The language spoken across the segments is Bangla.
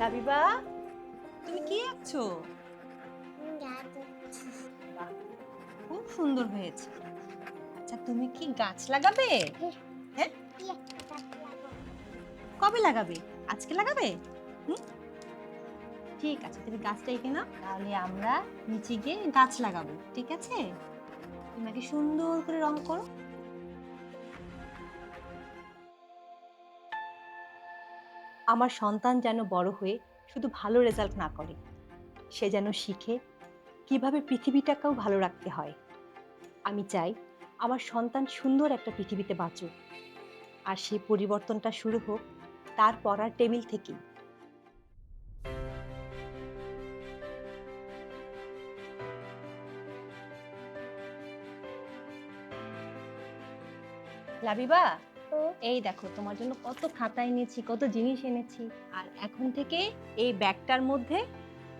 লাবিবা, তুমি কি আঁকছো? খুব সুন্দর হয়েছে। আচ্ছা তুমি কি গাছ লাগাবে? হ্যাঁ? কবে লাগাবে? আজকে লাগাবে? হুম? ঠিক আছে, তুমি গাছটা এঁকে নাও, তাহলে আমরা নিচে গিয়ে গাছ লাগাবো, ঠিক আছে? তুমি সুন্দর করে রং করো। আমার সন্তান যেন বড় হয়ে শুধু ভালো রেজাল্ট না করে। সে যেন শিখে কীভাবে পৃথিবীটাকেও ভালো রাখতে হয়। আমি চাই আমার সন্তান সুন্দর একটা পৃথিবীতে বাঁচুক। আর সেই পরিবর্তনটা শুরু হোক, তার পড়ার টেবিল থেকেই। লাবিবা? এই দেখো, তোমার জন্য কত খাতা এনেছি, কত জিনিস এনেছি। আর এখন থেকে এই ব্যাগটার মধ্যে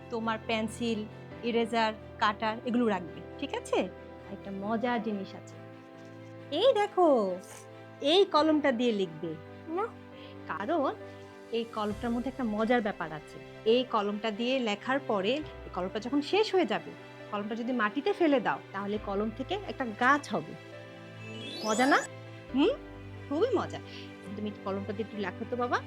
তোমার পেন্সিল, ইরেজার, কাটার এগুলো রাখবে, ঠিক আছে? একটা মজার জিনিস আছে। এই দেখো, এই কলমটা দিয়ে লিখবে। না। কারণ এই কলমটার মধ্যে একটা মজার ব্যাপার আছে। এই কলমটা দিয়ে লেখার পরে কলমটা যখন শেষ হয়ে যাবে, কলমটা যদি মাটিতে ফেলে দাও, তাহলে কলম থেকে একটা গাছ হবে। মজা না? হুম? খুবই মজা। তুমি কলমটা দিয়ে একটু লেখো তো বাবা।